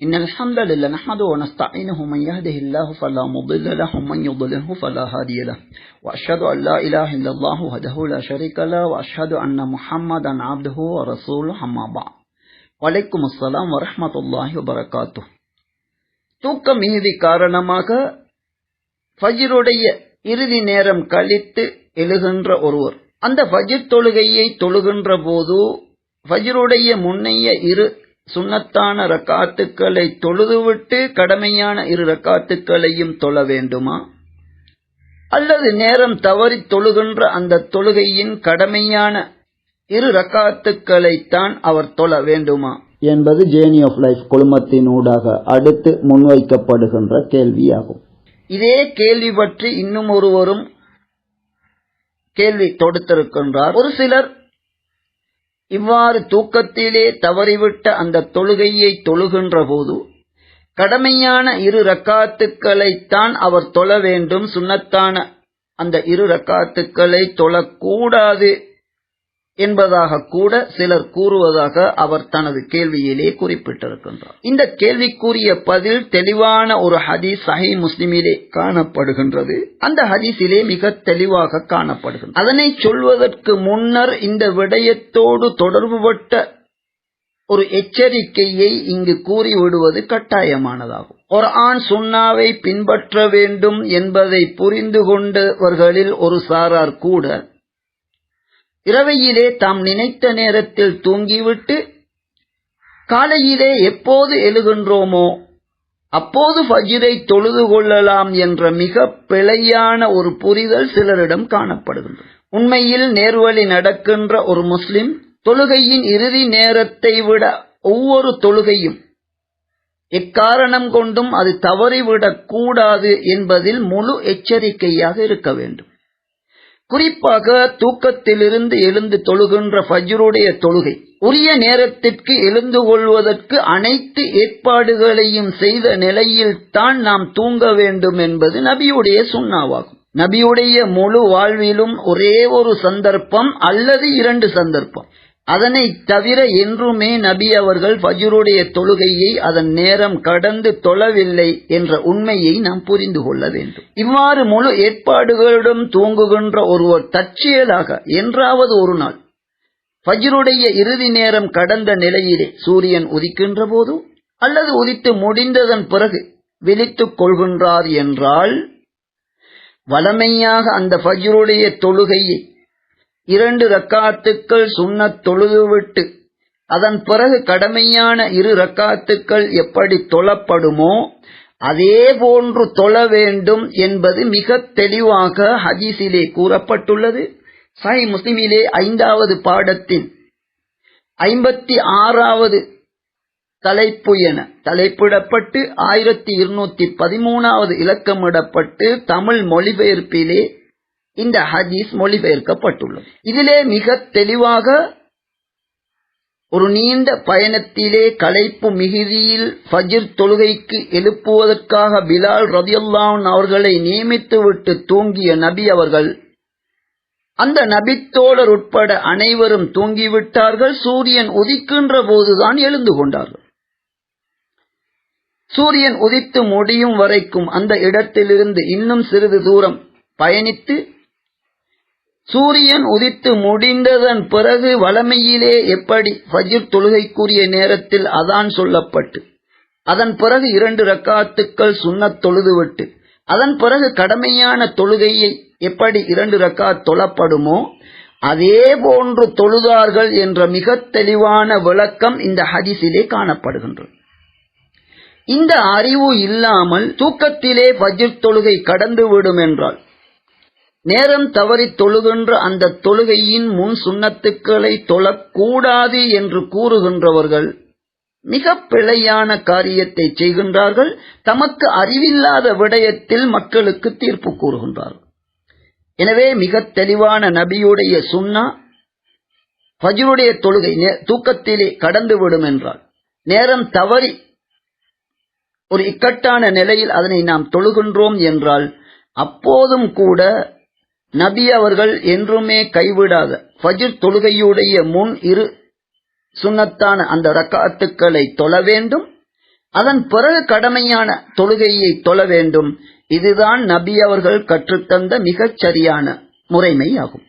إن الحمد لله نحمده ونستعينه من يهده الله فلا مضل له ومن يضلله فلا هادي له وأشهد أن لا إله إلا الله وحده لا شريك له وأشهد أن محمدا عبده ورسوله أما بعد வலைக்கும் அஸ்லாம் வரமத்துல்லாஹி வரகாத்து தூக்க மீதி காரணமாக ஃபஜிருடைய இறுதி நேரம் கழித்து எழுகின்ற ஒருவர் அந்த ஃபஜிர் தொழுகையை தொழுகின்ற போது ஃபஜிருடைய முன்னைய இரு சுன்னத்தான ரக்காத்துக்களை தொழுதுவிட்டு கடமையான இரு ரக்காத்துக்களையும் தொழ வேண்டுமா? அல்லது நேரம் தவறி தொழுகின்ற அந்த தொழுகையின் கடமையான இரு ரக்காத்துக்களைத்தான் அவர் தொழ வேண்டுமா? என்பது ஜேர்னி ஆஃப் லைஃப் குழுமத்தின் ஊடாக அடுத்து முன்வைக்கப்படுகின்ற கேள்வியாகும். இதே கேள்வி பற்றி இன்னும் ஒருவரும் கேள்வி தொடுத்திருக்கின்றார். ஒரு சிலர் இவ்வாறு தூக்கத்திலே தவறிவிட்ட அந்த தொழுகையை தொழுகின்ற போது கடமையான இரு ரக்காத்துக்களைத்தான் அவர் தொழ வேண்டும் சுன்னத்தான அந்த இரு ரக்காத்துக்களை தொழக்கூடாது. என்பதாக கூட சிலர் கூறுவதாக அவர் தனது கேள்வியிலே குறிப்பிட்டிருக்கின்றார். இந்த கேள்விக்குரிய பதில் தெளிவான ஒரு ஹதீஸ் சஹி முஸ்லிமிலே காணப்படுகின்றது. அந்த ஹதீஸிலே மிக தெளிவாக காணப்படுகின்றது. அதனை சொல்வதற்கு முன்னர் இந்த விடயத்தோடு தொடர்புபட்ட ஒரு எச்சரிக்கையை இங்கு கூறிவிடுவது கட்டாயமானதாகும். ஒரு ஆண் சுண்ணாவை பின்பற்ற வேண்டும் என்பதை புரிந்து கொண்டவர்களில் ஒரு சாரார் கூட இரவையிலே தாம் நினைத்த நேரத்தில் தூங்கிவிட்டு காலையிலே எப்போது எழுகின்றோமோ அப்போது ஃபஜிரை தொழுது கொள்ளலாம் என்ற மிக பிழையான ஒரு புரிதல் சிலரிடம் காணப்படுகின்றது. உண்மையில் நேர்வழி நடக்கின்ற ஒரு முஸ்லிம் தொழுகையின் இறுதி நேரத்தை விட ஒவ்வொரு தொழுகையும் எக்காரணம் கொண்டும் அது தவறிவிடக் கூடாது என்பதில் முழு எச்சரிக்கையாக இருக்க வேண்டும். குறிப்பாக தூக்கத்திலிருந்து எழுந்து தொழுகின்ற ஃபஜ்ருடைய தொழுகை. உரிய நேரத்திற்கு எழுந்து கொள்வதற்கு அனைத்து ஏற்பாடுகளையும் செய்த நிலையில் தான் நாம் தூங்க வேண்டும் என்பது நபியுடைய சுண்ணாவாகும். நபியுடைய முழு வாழ்விலும் ஒரே ஒரு சந்தர்ப்பம் அல்லது இரண்டு சந்தர்ப்பம். அதனை தவிர என்றுமே நபி அவர்கள் பஜுருடைய தொழுகையை அதன் நேரம் கடந்து தொழவில்லை என்ற உண்மையை நாம் புரிந்து கொள்ள வேண்டும். இவ்வாறு முழு ஏற்பாடுகளுடன் தூங்குகின்ற ஒருவர் தற்செயலாக என்றாவது ஒரு நாள் ஃபஜ்ருடைய இறுதி நேரம் கடந்த நிலையிலே சூரியன் உதிக்கின்ற போது அல்லது உதித்து முடிந்ததன் பிறகு விழித்துக் கொள்கின்றார் என்றால் வளமையாக அந்த பஜ்ருடைய தொழுகையை இரண்டு ரக்காத்துக்கள் சுண்ணத் தொழுதுவிட்டு அதன் பிறகு கடமையான இரு ரக்காத்துக்கள் எப்படி தொழப்படுமோ அதே போன்று தொழ வேண்டும் என்பது மிக தெளிவாக ஹதீஸிலே கூறப்பட்டுள்ளது. சாய் முஸ்லிமிலே ஐந்தாவது பாடத்தின் ஐம்பத்தி ஆறாவது தலைப்பு என தலைப்பிடப்பட்டு ஆயிரத்தி இருநூத்தி பதிமூணாவது இலக்கமிடப்பட்டு தமிழ் மொழிபெயர்ப்பிலே இந்த ஹதீஸ் மொழிபெயர்க்கப்பட்டுள்ளது. இதிலே மிக தெளிவாக ஒரு நீண்ட பயணத்திலே களைப்பு மிகுதியில் ஃபஜிர் தொழுகைக்கு எழுப்புவதற்காக பிலால் ரதியுல்லான் அவர்களை நியமித்துவிட்டு தூங்கிய நபி அவர்கள் அந்த நபித்தோழர் உட்பட அனைவரும் தூங்கிவிட்டார்கள். சூரியன் உதிக்கின்ற போதுதான் எழுந்து கொண்டார்கள். சூரியன் உதித்து முடியும் வரைக்கும் அந்த இடத்திலிருந்து இன்னும் சிறிது தூரம் பயணித்து சூரியன் உதித்து முடிந்ததன் பிறகு வளமையிலே எப்படி ஃபஜிர் தொழுகைக்குரிய நேரத்தில் அதான் சொல்லப்பட்டு அதன் பிறகு இரண்டு ரக்காத்துக்கள் சுண்ணத் தொழுதுவிட்டு அதன் பிறகு கடமையான தொழுகையை எப்படி இரண்டு ரக்கா தொழப்படுமோ அதே போன்று தொழுதார்கள் என்ற மிக தெளிவான விளக்கம் இந்த ஹதிசிலே காணப்படுகின்றது. இந்த அறிவு இல்லாமல் தூக்கத்திலே பஜிர் தொழுகை கடந்துவிடும் என்றால் நேரம் தவறி தொழுகின்ற அந்த தொழுகையின் முன் சுண்ணத்துக்களை தொழக்கூடாது என்று கூறுகின்றவர்கள் மிக பிழையான காரியத்தை செய்கின்றார்கள். தமக்கு அறிவில்லாத விடயத்தில் மக்களுக்கு தீர்ப்பு கூறுகின்றார்கள். எனவே மிக தெளிவான நபியுடைய சுண்ணா ஃபஜ்ருடைய தொழுகை தூக்கத்திலே கடந்துவிடும் என்றால் நேரம் தவறி ஒரு இக்கட்டான நிலையில் அதனை நாம் தொழுகின்றோம் என்றால் அப்போதும் கூட நபி அவர்கள் என்றுமே கைவிடாத ஃபஜிர் தொழுகையுடைய முன் இரு சுண்ணத்தான அந்த ரக்காத்துக்களை தொழ வேண்டும். அதன் பிறகு கடமையான தொழுகையை தொழ வேண்டும். இதுதான் நபி அவர்கள் கற்றுத்தந்த மிகச் சரியான முறைமையாகும்.